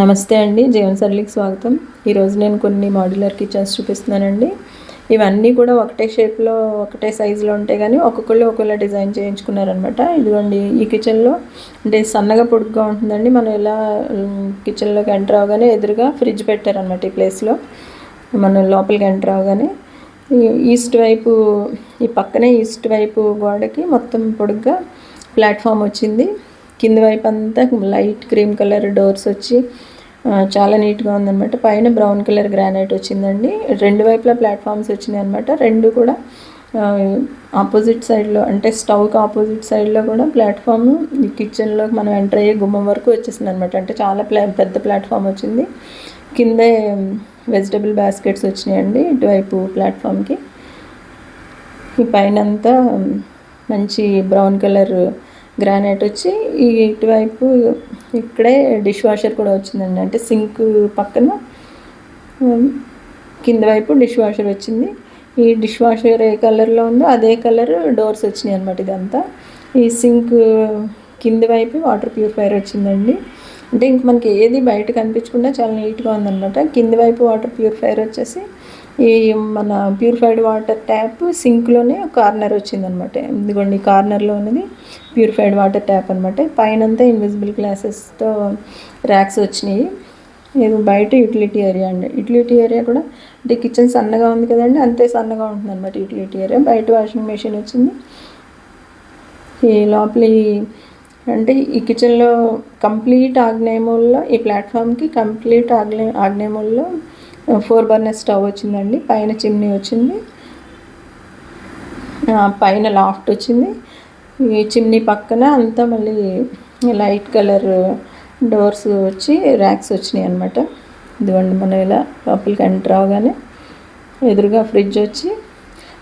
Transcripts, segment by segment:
నమస్తే అండి జీవన్ సరళికి స్వాగతం. ఈరోజు నేను కొన్ని మాడ్యులర్ కిచెన్స్ చూపిస్తున్నానండి. ఇవన్నీ కూడా ఒకటే షేప్లో ఒకటే సైజులో ఉంటాయి కానీ ఒక్కొక్కళ్ళు ఒక్కొక్కలా డిజైన్ చేయించుకున్నారనమాట. ఇదిగోండి ఈ కిచెన్లో అంటే సన్నగా పొడుగ్గా ఉంటుందండి. మనం ఇలా కిచెన్లోకి ఎంటర్ అవగానే ఎదురుగా ఫ్రిడ్జ్ పెట్టారనమాట ఈ ప్లేస్లో. మనం లోపలికి ఎంటర్ అవగానే ఈస్ట్ వైపు ఈ పక్కనే ఈస్ట్ వైపు గోడకి మొత్తం పొడుగ్గా ప్లాట్ఫామ్ వచ్చింది. కింద వైపు అంతా లైట్ క్రీమ్ కలర్ డోర్స్ వచ్చి చాలా నీట్గా ఉందన్నమాట. పైన బ్రౌన్ కలర్ గ్రానైట్ వచ్చిందండి. రెండు వైపులా ప్లాట్ఫామ్స్ వచ్చినాయి అనమాట రెండు కూడా ఆపోజిట్ సైడ్లో అంటే స్టవ్కి ఆపోజిట్ సైడ్లో కూడా ప్లాట్ఫామ్ ఈ మనం ఎంటర్ అయ్యే గుమ్మం వరకు వచ్చేసింది అనమాట అంటే చాలా ప్లా పెద్ద ప్లాట్ఫామ్ వచ్చింది. కిందే వెజిటబుల్ బాస్కెట్స్ వచ్చినాయండి ఇటువైపు ప్లాట్ఫామ్కి. ఈ పైన అంతా మంచి బ్రౌన్ కలర్ గ్రానైట్ వచ్చి ఇటువైపు ఇక్కడే డిష్ వాషర్ కూడా వచ్చిందండి. అంటే సింక్ పక్కన కింద వైపు డిష్ వాషర్ వచ్చింది. ఈ డిష్ వాషర్ ఏ కలర్లో ఉందో అదే కలర్ డోర్స్ వచ్చినాయి అనమాట ఇదంతా. ఈ సింక్ కింద వైపు వాటర్ ప్యూరిఫైయర్ వచ్చిందండి. అంటే ఇంక మనకి ఏది బయట కనిపించకుండా చాలా నీట్గా ఉందన్నమాట. కింద వైపు వాటర్ ప్యూరిఫైయర్ వచ్చేసి ఈ మన ప్యూరిఫైడ్ వాటర్ ట్యాప్ సింక్లోనే కార్నర్ వచ్చిందనమాట. ఇదిగోండి కార్నర్లో ఉన్నది ప్యూరిఫైడ్ వాటర్ ట్యాప్ అనమాట. పైనంతా ఇన్విజిబుల్ గ్లాసెస్తో ర్యాక్స్ వచ్చినాయి. ఇది బయట యూటిలిటీ ఏరియా అండి. యూటిలిటీ ఏరియా కూడా అంటే కిచెన్ సన్నగా ఉంది కదండి అంతే సన్నగా ఉంటుంది అనమాట యూటిలిటీ ఏరియా బయట వాషింగ్ మెషిన్ వచ్చింది. ఈ లోపల అంటే ఈ కిచెన్లో కంప్లీట్ ఆగ్నేయమూలలో ఈ ప్లాట్ఫామ్కి కంప్లీట్ ఆగ్నే ఆగ్నేయమూలలో ఫోర్ బర్నర్ స్టవ్ వచ్చిందండి పైన చిమ్నీ వచ్చింది. పైన లాఫ్ట్ వచ్చింది. ఈ చిమ్నీ పక్కన అంతా మళ్ళీ లైట్ కలర్ డోర్స్ వచ్చి ర్యాక్స్ వచ్చినాయి అనమాట ఇదిగోండి మనం ఇలా లోపలికి ఎంటర్ అవగానే ఎదురుగా ఫ్రిడ్జ్ వచ్చి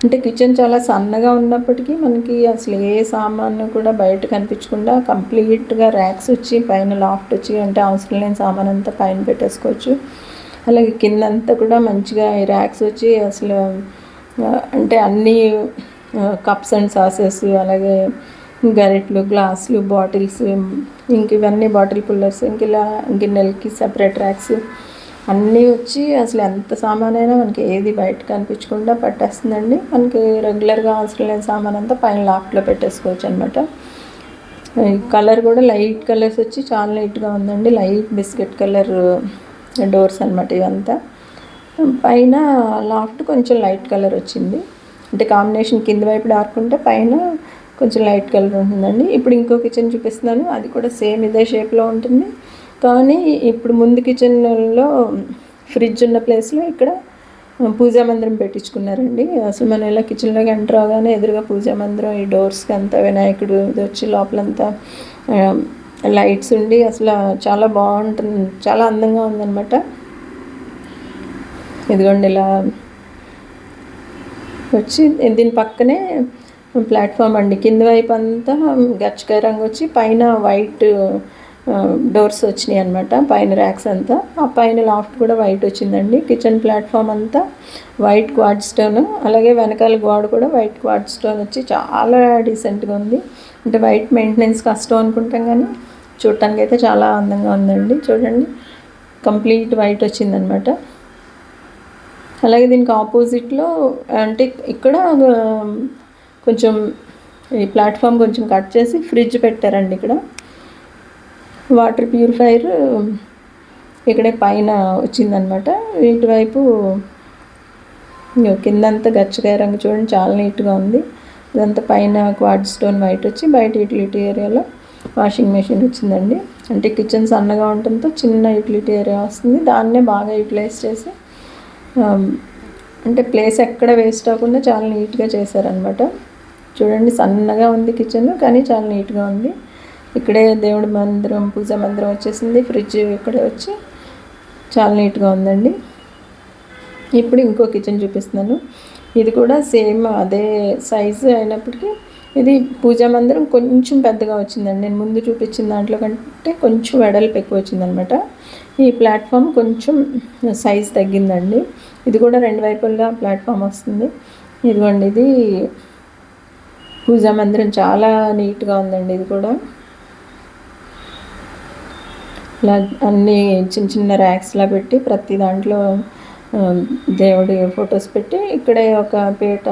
అంటే కిచెన్ చాలా సన్నగా ఉన్నప్పటికీ మనకి అసలు ఏ సామాను కూడా బయట కనిపించకుండా కంప్లీట్గా ర్యాక్స్ వచ్చి పైన లాఫ్ట్ వచ్చి అంటే అవసరం లేని సామాన్ అంతా పైన పెట్టేసుకోవచ్చు. అలాగే కింద అంతా కూడా మంచిగా ర్యాక్స్ వచ్చి అసలు అంటే అన్ని కప్స్ అండ్ సాసెస్ అలాగే గరిట్లు గ్లాసులు బాటిల్స్ ఇంక ఇవన్నీ బాటిల్ పుల్లర్స్ ఇంక ఇలా గిన్నెలకి సపరేట్ ర్యాక్స్ అన్నీ వచ్చి అసలు ఎంత సామానైనా మనకి ఏది బయట కనిపించకుండా పట్టేస్తుందండి. మనకి రెగ్యులర్గా అవసరం లేని సామాన్ అంతా పైన లాఫ్ట్లో పెట్టేసుకోవచ్చు అనమాట ఈ కలర్ కూడా లైట్ కలర్స్ వచ్చి చాలా నీట్గా ఉందండి. లైట్ బిస్కెట్ కలర్ డోర్స్ అనమాట ఇవంతా. పైన లాఫ్ట్ కొంచెం లైట్ కలర్ వచ్చింది. అంటే కాంబినేషన్ కింద వైపు డార్క్ ఉంటే పైన కొంచెం లైట్ కలర్ ఉంటుందండి. ఇప్పుడు ఇంకో కిచెన్ చూపిస్తున్నాను. అది కూడా సేమ్ ఇదే షేప్లో ఉంటుంది. కానీ ఇప్పుడు ముందు కిచెన్లో ఫ్రిడ్జ్ ఉన్న ప్లేస్లో ఇక్కడ పూజా మందిరం పెట్టించుకున్నారండి. అసలు మనం ఇలా కిచెన్లోకి ఎంటర్ అవగానే ఎదురుగా పూజా మందిరం ఈ డోర్స్కి అంతా వినాయకుడు ఇది వచ్చి లోపలంతా లైట్స్ ఉండి అసలు చాలా బాగుంటుంది. చాలా అందంగా ఉందన్నమాట. ఇదిగోండి ఇలా వచ్చి దీని పక్కనే ప్లాట్ఫామ్ అండి. కింద వైపు అంతా గచ్చకాయ రంగు వచ్చి పైన వైట్ డోర్స్ వచ్చినాయి అనమాట పైన ర్యాక్స్ అంతా. ఆ పైన లాఫ్ట్ కూడా వైట్ వచ్చిందండి. కిచెన్ ప్లాట్ఫామ్ అంతా వైట్ క్వాడ్ స్టోన్ అలాగే వెనకాల గోడ కూడా వైట్ క్వాడ్ స్టోన్ వచ్చి చాలా డీసెంట్గా ఉంది. అంటే వైట్ మెయింటెనెన్స్ కష్టం అనుకుంటాం కానీ చూడటానికి అయితే చాలా అందంగా ఉందండి. చూడండి కంప్లీట్ వైట్ వచ్చిందనమాట అలాగే దీనికి ఆపోజిట్లో అంటే ఇక్కడ కొంచెం ఈ ప్లాట్ఫామ్ కొంచెం కట్ చేసి ఫ్రిడ్జ్ పెట్టారండి ఇక్కడ. వాటర్ ప్యూరిఫైయర్ ఇక్కడే పైన వచ్చిందనమాట. ఇటువైపు కిందంతా గచ్చకాయ రంగు చూడండి చాలా నీట్గా ఉంది. ఇదంతా పైన క్వాడ్ స్టోన్ వైట్ వచ్చి బయట యూటిలిటీ ఏరియాలో వాషింగ్ మెషిన్ వచ్చిందండి. అంటే కిచెన్ సన్నగా ఉండటంతో చిన్న యూటిలిటీ ఏరియా వస్తుంది. దాన్నే బాగా యూటిలైజ్ చేసి అంటే ప్లేస్ ఎక్కడ వేస్ట్ అవ్వకుండా చాలా నీట్గా చేశారనమాట. చూడండి సన్నగా ఉంది కిచెన్ కానీ చాలా నీట్గా ఉంది. ఇక్కడే దేవుడి మందిరం పూజ మందిరం వచ్చేసింది. ఫ్రిడ్జ్ ఇక్కడే వచ్చి చాలా నీట్గా ఉందండి. ఇప్పుడు ఇంకో కిచెన్ చూపిస్తున్నాను. ఇది కూడా సేమ్ అదే సైజు అయినప్పటికీ ఇది పూజా మందిరం కొంచెం పెద్దగా వచ్చిందండి. నేను ముందు చూపించిన దాంట్లో కంటే కొంచెం వెడల్పు ఎక్కువ వచ్చిందనమాట. ఈ ప్లాట్ఫామ్ కొంచెం సైజ్ తగ్గిందండి. ఇది కూడా రెండు వైపులా ప్లాట్ఫామ్ వస్తుంది. ఇదిగోండి ఇది పూజా మందిరం చాలా నీట్గా ఉందండి ఇది కూడా. ఇలా అన్నీ చిన్న చిన్న ర్యాక్స్లా పెట్టి ప్రతి దాంట్లో దేవుడి ఫొటోస్ పెట్టి ఇక్కడే ఒక పీట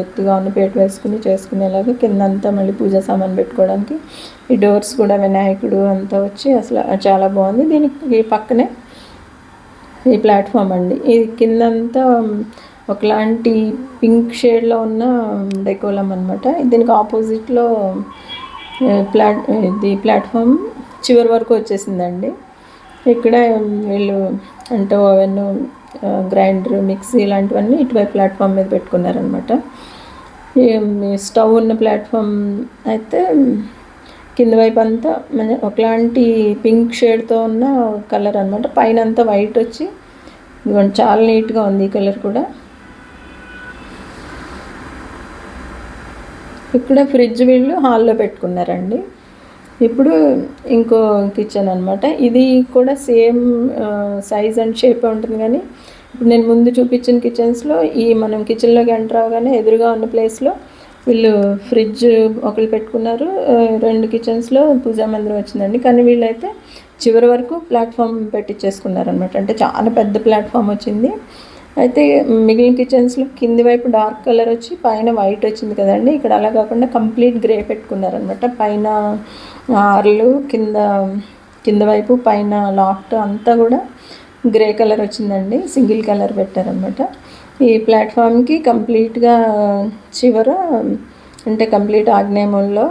ఎత్తుగా ఉన్న పీట వేసుకుని చేసుకునేలాగా కిందంతా మళ్ళీ పూజా సామాన్ పెట్టుకోవడానికి ఈ డోర్స్ కూడా వినాయకుడు అంతా వచ్చి అసలు చాలా బాగుంది. దీనికి పక్కనే ఈ ప్లాట్ఫామ్ అండి. ఇది కిందంతా ఒకలాంటి పింక్ షేడ్లో ఉన్న డెకోలం అనమాట దీనికి ఆపోజిట్లో ప్లాట్ ఇది ప్లాట్ఫామ్ చివరి వరకు వచ్చేసిందండి. ఇక్కడ వీళ్ళు అంటే ఓవెన్ గ్రైండర్ మిక్సీ ఇలాంటివన్నీ ఇటువైపు ప్లాట్ఫామ్ మీద పెట్టుకున్నారనమాట స్టవ్ ఉన్న ప్లాట్ఫామ్ అయితే కింద వైపు అంతా ఒకలాంటి పింక్ షేడ్తో ఉన్న కలర్ అనమాట పైన అంతా వైట్ వచ్చి చాలా నీట్గా ఉంది ఈ కలర్ కూడా. ఇక్కడ ఫ్రిడ్జ్ వీళ్ళు హాల్లో పెట్టుకున్నారండి. ఇప్పుడు ఇంకో కిచెన్ అనమాట ఇది కూడా సేమ్ సైజ్ అండ్ షేప్ ఉంటుంది కానీ ఇప్పుడు నేను ముందు చూపించిన కిచెన్స్లో ఈ మనం కిచెన్లోకి ఎంటర్ అవగానే ఎదురుగా ఉన్న ప్లేస్లో వీళ్ళు ఫ్రిడ్జ్ ఒకళ్ళు పెట్టుకున్నారు. రెండు కిచెన్స్లో పూజా మందిరం వచ్చిందండి. కానీ వీళ్ళైతే చివరి వరకు ప్లాట్ఫామ్ పెట్టించేసుకున్నారనమాట అంటే చాలా పెద్ద ప్లాట్ఫామ్ వచ్చింది. అయితే మిగిలిన కిచెన్స్లో కింది వైపు డార్క్ కలర్ వచ్చి పైన వైట్ వచ్చింది కదండి. ఇక్కడ అలా కాకుండా కంప్లీట్ గ్రే పెట్టుకున్నారనమాట. పైన ఆర్లు కింద కింద వైపు పైన లాఫ్ట్ అంతా కూడా గ్రే కలర్ వచ్చిందండి. సింగిల్ కలర్ పెట్టారనమాట. ఈ ప్లాట్ఫామ్కి కంప్లీట్గా చివర అంటే కంప్లీట్ ఆగ్నేయముల్లో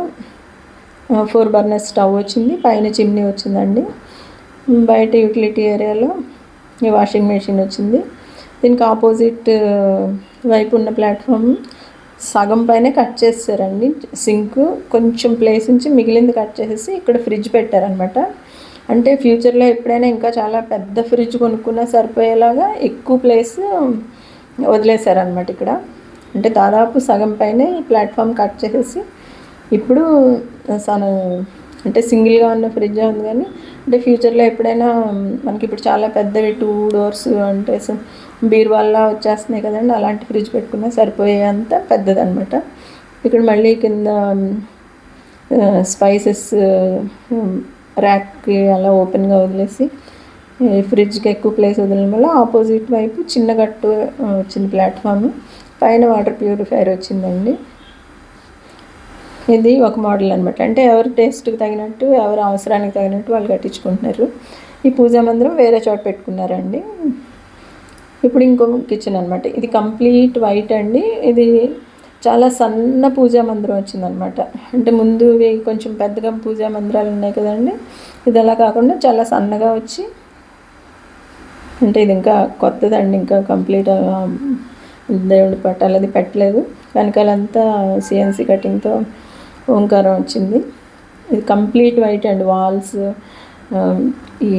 ఫోర్ బర్నర్ స్టవ్ వచ్చింది. పైన చిమ్నీ వచ్చిందండి. బయట యూటిలిటీ ఏరియాలో వాషింగ్ మెషిన్ వచ్చింది. దీనికి ఆపోజిట్ వైపు ఉన్న ప్లాట్ఫామ్ సగం పైనే కట్ చేస్తారండి. సింక్ కొంచెం ప్లేస్ నుంచి మిగిలింది కట్ చేసేసి ఇక్కడ ఫ్రిడ్జ్ పెట్టారనమాట. అంటే ఫ్యూచర్లో ఎప్పుడైనా ఇంకా చాలా పెద్ద ఫ్రిడ్జ్ కొనుక్కున్నా సరిపోయేలాగా ఎక్కువ ప్లేస్ వదిలేశారనమాట ఇక్కడ. అంటే దాదాపు సగం పైనే ఈ ప్లాట్ఫామ్ కట్ చేసేసి ఇప్పుడు సన అంటే సింగిల్గా ఉన్న ఫ్రిడ్జ్ ఉంది కానీ అంటే ఫ్యూచర్లో ఎప్పుడైనా మనకి ఇప్పుడు చాలా పెద్దవి టూ డోర్స్ అంటే బీరువాల్లా వచ్చేస్తున్నాయి కదండి అలాంటి ఫ్రిడ్జ్ పెట్టుకున్నా సరిపోయేంత పెద్దదనమాట ఇక్కడ మళ్ళీ కింద స్పైసెస్ ర్యాక్కి అలా ఓపెన్గా వదిలేసి ఫ్రిడ్జ్కి ఎక్కువ ప్లేస్ వదిలిన వల్ల ఆపోజిట్ వైపు చిన్న గట్టు వచ్చింది ప్లాట్ఫామ్. పైన వాటర్ ప్యూరిఫైర్ వచ్చిందండి. ఇది ఒక మోడల్ అనమాట అంటే ఎవరి టేస్ట్కి తగినట్టు ఎవరి అవసరానికి తగినట్టు వాళ్ళు కట్టించుకుంటున్నారు. ఈ పూజా మందిరం వేరే చోట పెట్టుకున్నారండి. ఇప్పుడు ఇంకో కిచెన్ అనమాట ఇది కంప్లీట్ వైట్ అండి. ఇది చాలా సన్న పూజా మందిరం వచ్చిందనమాట అంటే ముందు కొంచెం పెద్దగా పూజా మందిరాలు ఉన్నాయి కదండి. ఇది అలా కాకుండా చాలా సన్నగా వచ్చి అంటే ఇది ఇంకా కొత్తదండి. ఇంకా కంప్లీట్ దేవుడి పట్టాలు అది పెట్టలేదు. వెనకాలంతా సిఎన్సి కటింగ్తో ఓంకారం వచ్చింది. ఇది కంప్లీట్ వైట్ అండి. వాల్స్ ఈ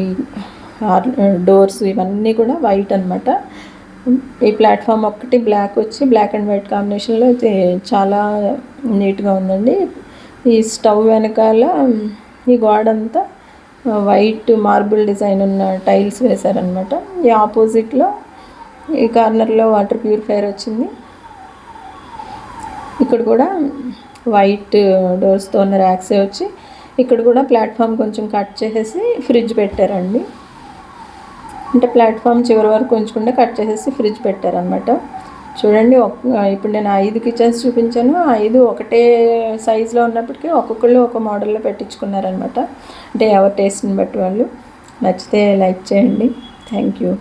డోర్స్ ఇవన్నీ కూడా వైట్ అనమాట ఈ ప్లాట్ఫామ్ ఒక్కటి బ్లాక్ వచ్చి బ్లాక్ అండ్ వైట్ కాంబినేషన్లో చాలా నీట్గా ఉందండి. ఈ స్టవ్ వెనకాల ఈ గోడ అంతా వైట్ మార్బుల్ డిజైన్ ఉన్న టైల్స్ వేశారనమాట ఈ ఆపోజిట్లో ఈ కార్నర్లో వాటర్ ప్యూరిఫైర్ వచ్చింది. ఇక్కడ కూడా వైట్ డోర్స్తో ఉన్న ర్యాక్సే వచ్చి ఇక్కడ కూడా ప్లాట్ఫామ్ కొంచెం కట్ చేసేసి ఫ్రిడ్జ్ పెట్టారండి. అంటే ప్లాట్ఫామ్ చివరి వరకు ఉంచకుండా కట్ చేసేసి ఫ్రిడ్జ్ పెట్టారనమాట చూడండి ఇప్పుడు నేను ఐదు కిచెన్స్ చూపించాను. ఐదు ఒకటే సైజులో ఉన్నప్పటికీ ఒక్కొక్కళ్ళు ఒక మోడల్లో పెట్టించుకున్నారనమాట అంటే ఎవరి టేస్ట్ని బట్టి వాళ్ళు. నచ్చితే లైక్ చేయండి. Thank you.